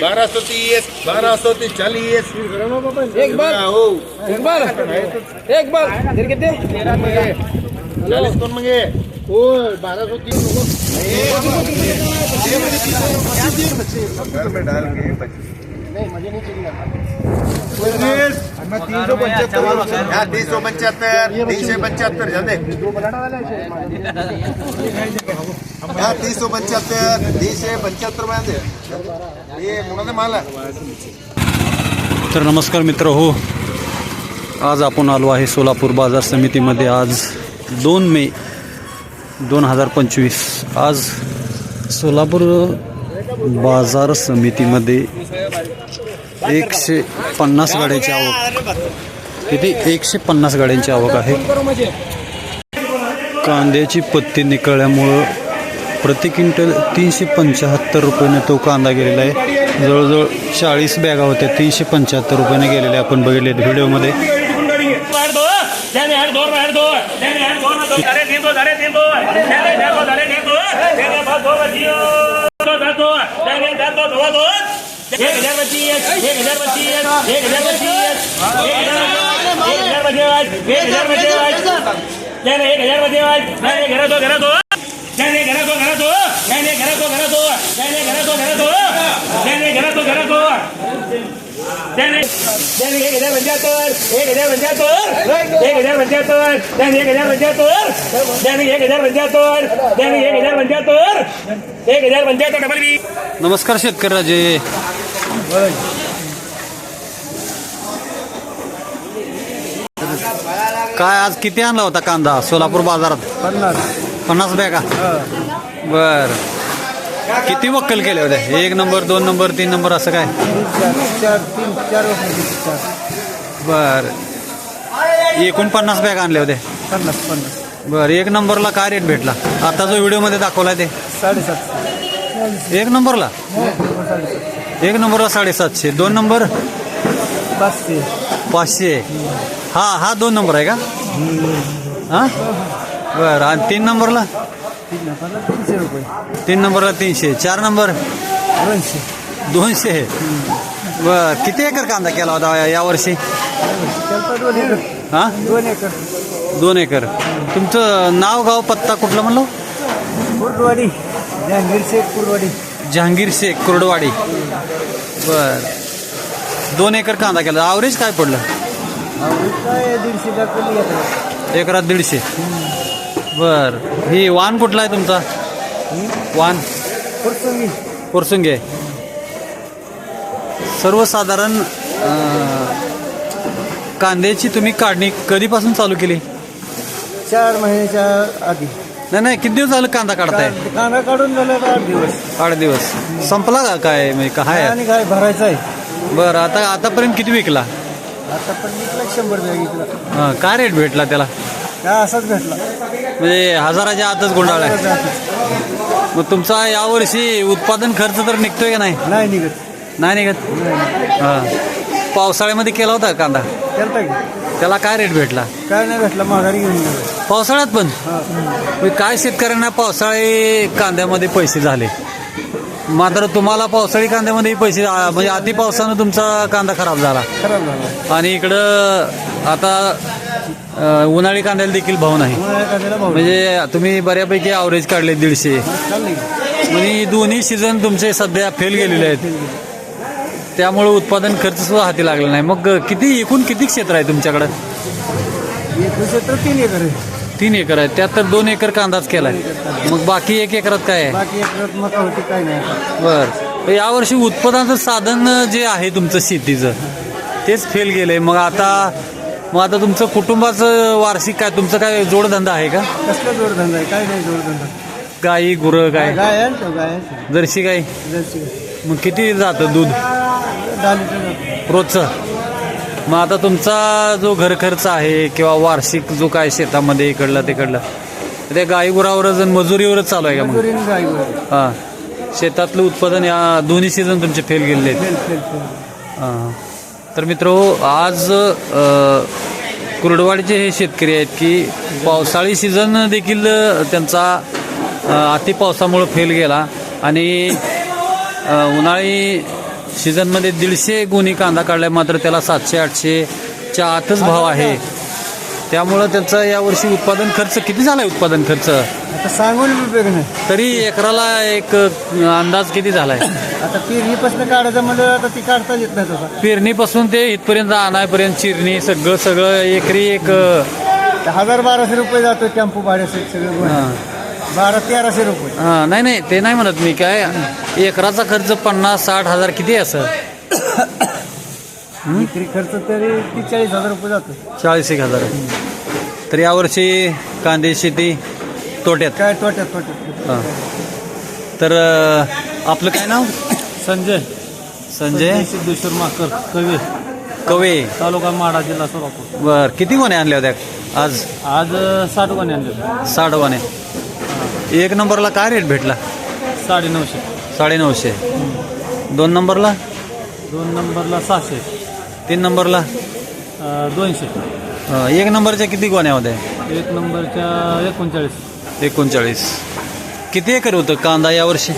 बारह सौ तीस बारह सौ चालीस एक बार हो एक बार एक बार फिर कितने हो बारह सौ तीस घर में डाल नहीं मुझे नहीं चाहिए तीन सौ पचहत्तर तीन सौ है हा हे माल आहे तर नमस्कार मित्र हो आज आपण आलो आहे सोलापूर बाजार समितीमध्ये. आज दोन मे दोन हजार पंचवीस. आज सोलापूर बाजार समितीमध्ये एकशे पन्नास गाड्यांची आवक किती एकशे पन्नास गाड्यांची आवक आहे कांद्याची पत्ती निकळल्यामुळं प्रति क्विंटल तीनशे पंच्याहत्तर रुपयाने तो कांदा गेलेला आहे जवळजवळ चाळीस बॅगा होत्या तीनशे पंच्याहत्तर रुपयाने गेलेल्या आपण बघितले व्हिडिओमध्ये हेड दो जाने हेड दो हेड दो जाने हेड दो ना दो धारे तीन दो धारे तीन दो जाने हेड दो धारे तीन दो जाने बाद दो बचियो दो धार दो जाने धार दो दो दो एक हजार बचिए एक हजार बचिए एक हजार बचिए एक हजार बचे आज एक हजार बचे आज जाने एक हजार बचे आज जाने घर दो घर दो जाने घर दो घर दो जाने घर दो घर दो जाने घर दो घर दो जाने घर दो घर दो जाने जाने एक हजार पंच्याहत्तर एक हजार पंच्याहत्तर एक हजार पंच्याहत्तर जाने एक हजार पंच्याहत्तर जाने एक हजार पंच्याहत्तर जाने एक हजार पंच्याहत्तर एक हजार पंच्याहत्तर डबल बी नमस्कार शेतकरी राजे काय आज किती आणला होता कांदा सोलापूर बाजारात पन्नास पन्नास बॅगा बर किती वक्कल केले होते? एक नंबर दोन नंबर तीन नंबर असं काय? चार तीन चार बर. एकूण पन्नास बॅग आणले होते. पन्नास पन्नास बर एक नंबरला काय रेट भेटला? आता जो व्हिडिओमध्ये दाखवलाय ते. साडेसातशे एक नंबरला? एक नंबरला साडेसातशे. दोन नंबर? पाचशे पाचशे. हा हा दोन नंबर आहे का? हा? बर आणि तीन नंबरला? तीन नंबरला तीनशे रुपये. तीन नंबरला तीनशे. चार नंबर? दोनशे. दोनशे. बर किती एकर कांदा केला होता या- यावर्षी दोन एकर. हा? दोन एकर. दोन एकर. तुमचं नाव गाव पत्ता कुठलं म्हणलं? कुर्डवाडी. जहांगीर शेख कुर्डवाडी. जहांगीर शेख कुर्डवाडी. बर. दोन एकर कांदा केला. आवरेज काय पडलं? काय दीडशे एकरात दीडशे. बर. ही वाण कुठला आहे तुमचा? वाण कुरसुंगी. कोरसुंगे. सर्वसाधारण कांद्याची तुम्ही काढणी कधीपासून चालू केली? चार महिन्याच्या आधी. नाही नाही किती दिवस झालं कांदा काढताय? कांदा काढून झालं आठ दिवस. आठ दिवस. संपला का काय? म्हणजे काय? आणि काय भरायचं आहे. बरं आता आतापर्यंत किती विकला? आता पण विकला शंभर रुपये विकला. हां, काय रेट भेटला त्याला? काय असाच भेटला. म्हणजे हजाराच्या आतच गुंडाळा मग तुमचा यावर्षी उत्पादन खर्च तर निघतोय का नाही? नाही निघत. नाही निघत? हां. पावसाळ्यामध्ये केला होता कांदा? की. त्याला काय रेट भेटला? काय नाही भेटला माघारी घेऊन गेलो. पावसाळ्यात पण? मग काय शेतकऱ्यांना पावसाळी कांद्यामध्ये पैसे झाले? मात्र तुम्हाला पावसाळी कांद्यामध्ये पैसे आ- म्हणजे अति पावसानं तुमचा कांदा खराब झाला. खराब झाला. आणि इकडं आता उन्हाळी कांद्याला देखील भाव नाही. म्हणजे तुम्ही बऱ्यापैकी ॲव्हरेज काढले दीडशे. म्हणजे दोन्ही सीझन तुमचे सध्या फेल गेलेले आहेत. त्यामुळे उत्पादन खर्च सुद्धा हाती लागला नाही. मग किती एकूण किती क्षेत्र आहे तुमच्याकडं? क्षेत्र तीन एकर आहे. तीन एकर आहे. त्यात तर दोन एकर कांदाच केलाय. मग बाकी एक एकरात काय आहे. बर. यावर्षी उत्पादनाचं साधन जे आहे तुमचं शेतीचं तेच फेल गेलंय. मग आता मग आता तुमचं कुटुंबाचं वार्षिक काय तुमचं काय जोडधंदा आहे का? कसला जोडधंदा आहे? काय नाही जोडधंदा. गाई गुरं काय गाय आहे ना गाय आहे. जर्सी गाई जर्सी गाय. मग किती जातं दूध? दहा लिटर जातं. रोजचं? मग आता तुमचा जो घर खर्च आहे किंवा वार्षिक जो काय शेतामध्ये इकडलं तिकडलं ते गाई गुरावरच आणि मजुरीवरच चालू आहे का मग? मजुरीने गाय वर. हां. शेतातलं उत्पादन या दोन्ही सीझन तुमचे फेल गेलेले आहेत. फेल फेल फेल हां. तर मित्रो आज कुरडवाडीचे कुर्डवाडीचे हे शेतकरी आहेत की पावसाळी सीझन देखील त्यांचा अति पावसामुळं फेल गेला. आणि उन्हाळी सीझनमध्ये दीडशे गुणी कांदा काढलाय मात्र त्याला सातशे आठशेच्या आतच भाव आहे. त्यामुळं त्याचा यावर्षी उत्पादन खर्च किती झालाय उत्पादन खर्च? आता सांगून उपयोग नाही तरी एकराला एक अ, अंदाज किती झालाय? आता पेरणीपासून काढायचं म्हणलं आता ती काढता येत नाही तसा. पेरणीपासून ते इथपर्यंत आणायपर्यंत चिरणी सगळं सगळं एकरी एक अ, तर हजार बाराशे रुपये जातो टेम्पो भाड्याचे सगळं. हा. बारा तेराशे रुपये. हा, नाही नाही ते नाही म्हणत मी. काय एकराचा खर्च पन्नास साठ हजार किती आहे असं? विक्री खर्च तरी ती चाळीस हजार रुपये जातो. चाळीस एक हजार. तर यावर्षी कांदे शेती तोट्यात? काय तोट्यात तोट्यात. हा. तर अ, आपलं काय नाव? संजय. संजय? सिद्धेश्वर माकर कवी. कवे. तालुका माडा जिल्हा सोलापूर. बर. किती गोण्या आणल्या होत्या आज? आज साठ गोणे आणले साठ गोण्या. एक नंबरला काय रेट भेटला? साडे नऊशे साडेनऊशे. दोन नंबरला? दोन नंबरला सहाशे. तीन नंबरला? दोनशे. अ, एक नंबरच्या किती गोण्या होत्या? एक नंबरच्या एकोणचाळीस. एकोणचाळीस. किती एकर होतं कांदा यावर्षी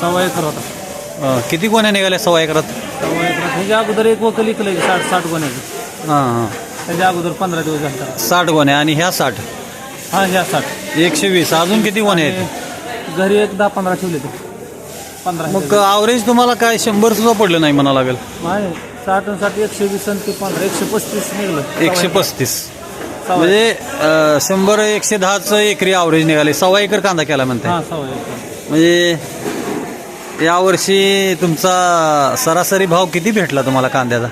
सव्वा एकर होता. अ, किती गोण्या निघाल्या सव्वा एकरात? सव्वा एकर ह्याच्या अगोदर एक वकल इकलं साठ साठ गोण्याचं हां हां. त्याच्या अगोदर पंधरा दिवस झाला. साठ गोण्या आणि ह्या साठ? हा ह्या साठ. एकशे वीस. अजून किती गोण्या आहेत? आणि घरी एक दहा पंधरा ठेवले ते पंधरा मग आवरेज तुम्हाला काय? शंभर सुद्धा पडलं नाही म्हणा लागेल. आहे साठ आणि साठ एकशे वीस आणि ते पंधरा एकशे पस्तीस निघलं. एकशे पस्तीस. सव्वा म्हणजे अ, शंभर एकशे दहाचं एकरी आवरेज निघाले. सव्वा एकर कांदा केला म्हणते हा सव्वा एकर. म्हणजे यावर्षी तुमचा सरासरी भाव किती भेटला तुम्हाला कांद्याचा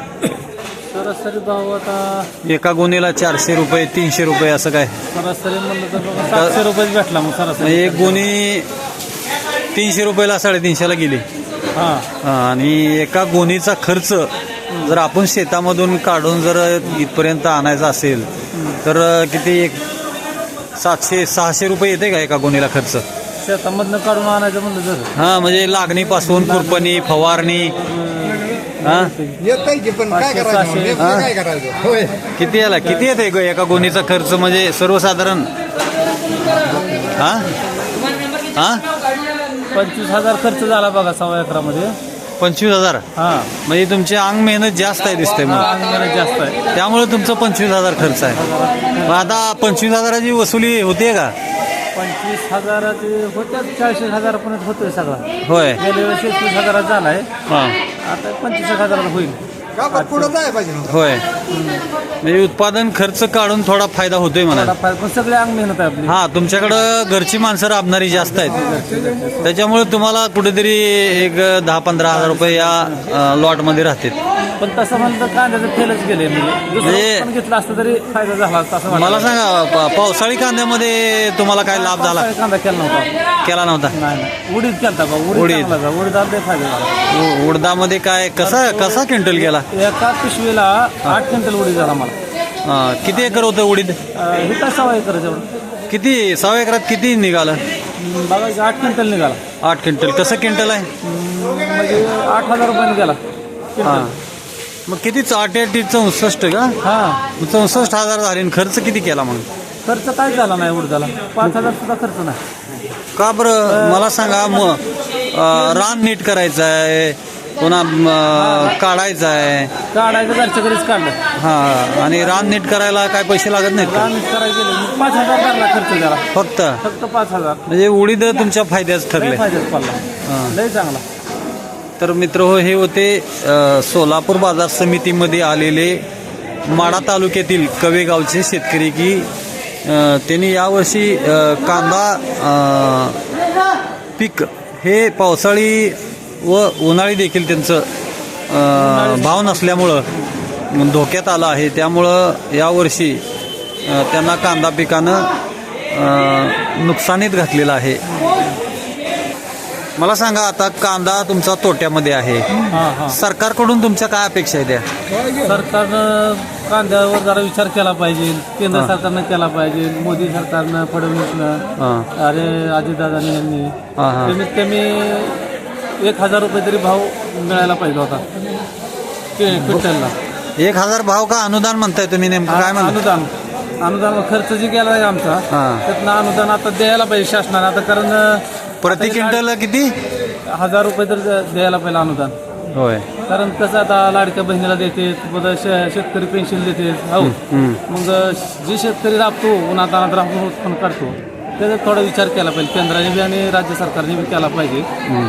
सरासरी भाव आता एका गोणीला चारशे रुपये तीनशे रुपये असं काय? सरासरी म्हणलं तर बघा सातशे रुपयेच भेटला मग सरासरी. म्हणजे एक गोणी तीनशे रुपयाला साडेतीनशेला गेली. हा. हा, आणि एका गोणीचा खर्च जर आपण शेतामधून काढून जर इथपर्यंत आणायचा असेल तर किती एक सातशे सहाशे रुपये येते का एका गोणीला खर्च? शेतामधनं काढून आणायचं म्हणलं जर हा म्हणजे लागणीपासून खुरपणी फवारणी हा? येत की पण काय पाचशे, करायचं सहाशे. नेमकं काय करायचं? होय. किती याला किती येते ग एका गोणीचा खर्च? म्हणजे सर्वसाधारण? हा? हा? पंचवीस हजार खर्च झाला बघा सव्वा एकरामध्ये. पंचवीस हजार. हा. म्हणजे तुमचे अंग मेहनत जास्त आहे दिसते मग अंगणात जास्त आहे. त्यामुळे तुमचं पंचवीस हजार खर्च आहे. मग आता पंचवीस हजाराची वसुली होते का? पंचवीस हजाराचे होत्या चाळीस हजारापर्यंत होतोय सगळा. होय. गेल्या वेळेस एकवीस हजारात झालाय. हा. आता पंचवीस हजाराला होईल. पुढं जाय पाहिजे. होय. म्हणजे उत्पादन खर्च काढून थोडा फायदा होतोय म्हणा थोडाफार पण सगळे अंग मेहनत आहे आपली. हा तुमच्याकडं घरची माणसं राबणारी जास्त आहेत. त्याच्यामुळे तुम्हाला कुठेतरी एक दहा पंधरा हजार रुपये या लॉटमध्ये राहतील. पण तसं म्हणलं तर कांद्याचं फेलच गेले म्हणजे दुसरं पण घेतलं असतं तरी फायदा झाला असता असं मला वाटतं. सांगा प- पावसाळी कांद्यामध्ये तुम्हाला काय लाभ झाला? कांदा केला नव्हता. केला नव्हता? नाही नाही. उडीद केलता उडीद उडीद. चांगला झाला. उडीदात लय फायदा झाला. उ- उडदामध्ये काय कसा कसा क्विंटल गेला? एका पिशवीला आठ क्विंटल उडीद झाला मला हा, किती एकर होतं उडीद? अं, हे काय एवढं किती सहा एकरात किती निघालं? बघा आठ क्विंटल निघाला. आठ क्विंटल. कसं क्विंटल आहे? म्हणजे आठ हजार हा. क्विंटल. मग किती आठ आठ चौसष्ट का? हा. चौसष्ट हजार झाले आणि खर्च किती केला मग? खर्च काय झाला नाही उडदाला? पाच हजार सुद्धा खर्च नाही. का बरं? मला सांगा मग अं, रान नीट करायचं आहे पुन्हा काढायचं आहे. काढायचं घरच्या घरीच काढलं. हा आणि रान नीट करायला काय पैसे लागत नाहीत का? रान करायला गेले. मग पाच हजार लागला खर्च झाला. फक्त? फक्त पाच हजार. म्हणजे उडीद तुमच्या फायद्याच ठरले. लय फायद्यात पडला. लय चांगला. तर मित्र हो हे होते अ, सोलापूर बाजार समितीमध्ये आलेले माडा तालुक्यातील कवेगावचे शेतकरी की अ, त्यांनी यावर्षी अ, कांदा अ, पीक हे पावसाळी व उन्हाळी देखील त्यांचं भाव नसल्यामुळं धोक्यात आलं आहे. त्यामुळं यावर्षी त्यांना कांदा पिकानं नुकसानीत घातलेलं आहे. मला सांगा आता कांदा तुमचा तोट्यामध्ये आहे. सरकारकडून तुमच्या काय अपेक्षा आहेत त्या? सरकारनं कांद्यावर जरा विचार केला पाहिजे. केंद्र सरकारनं केला पाहिजे. मोदी सरकारनं फडणवीसनं अरे अजितदादांनी यांनी कमीत कमी एक हजार रुपये तरी भाव मिळायला पाहिजे होता. कि- क्विंटलला एक हजार भाव का अनुदान म्हणताय तुम्ही नेमकं? काय म्हणता अनुदान. अनुदान खर्च जे गेला आहे आमचा हां. त्यातनं अनुदान आता द्यायला पाहिजे शासनाने आता कारण अं, प्रति क्विंटल किती? हजार रुपये तर द्यायला पाहिजे अनुदान. होय. कारण कसं आता लाडक्या बहिणीला देते शे- शेतकरी पेन्शन देते हो. मग जे शेतकरी राबतो उन्हात राबून उत्पन्न काढतो. त्याचा थोडा विचार केला पाहिजे. केंद्राने बी आणि राज्य सरकारने बी केला पाहिजे.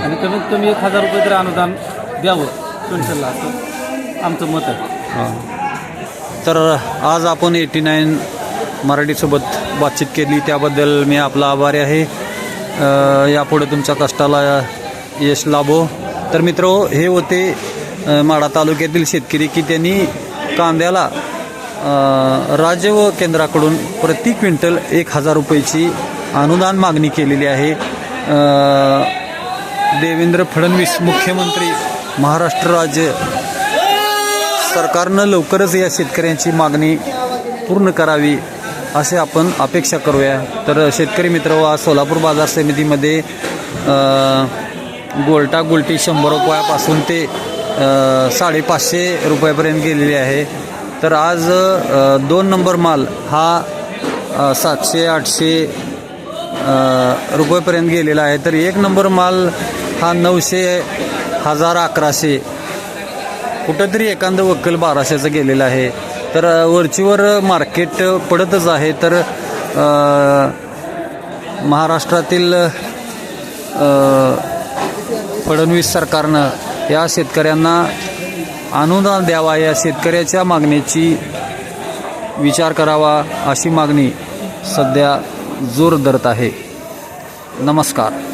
आणि कमीत कमी एक हजार रुपये तरी अनुदान द्यावं. क्विंटलला असं आमचं मत आहे. हां. तर आज आपण एटी नाईन मराठीसोबत बातचीत केली. त्याबद्दल मी आपला आभारी आहे. यापुढे तुमच्या कष्टाला यश लाभो. तर मित्र हे होते माढा तालुक्यातील शेतकरी की त्यांनी कांद्याला राज्य व केंद्राकडून प्रति क्विंटल एक हजार रुपयाची अनुदान मागणी केलेली आहे. देवेंद्र फडणवीस मुख्यमंत्री महाराष्ट्र राज्य सरकारनं लवकरच या शेतकऱ्यांची मागणी पूर्ण करावी असे आपण अपेक्षा करूया. तर शेतकरी मित्र हो, आज सोलापूर बाजार समितीमध्ये गोलटा गोलटी शंभर रुपयापासून ते साडेपाचशे रुपयापर्यंत गेलेली आहे. तर आज दोन नंबर माल हा सातशे आठशे रुपयेपर्यंत गेलेला आहे. तर एक नंबर माल हा नऊशे हजार अकराशे कुठंतरी एखादं वक्कल बाराशेचं गेलेलं आहे. तर वरचीवर मार्केट पडतच आहे. तर महाराष्ट्रातील फडणवीस सरकारनं या शेतकऱ्यांना अनुदान द्यावा या शेतकऱ्याच्या मागणीची विचार करावा अशी मागणी सध्या जोर धरत आहे. नमस्कार.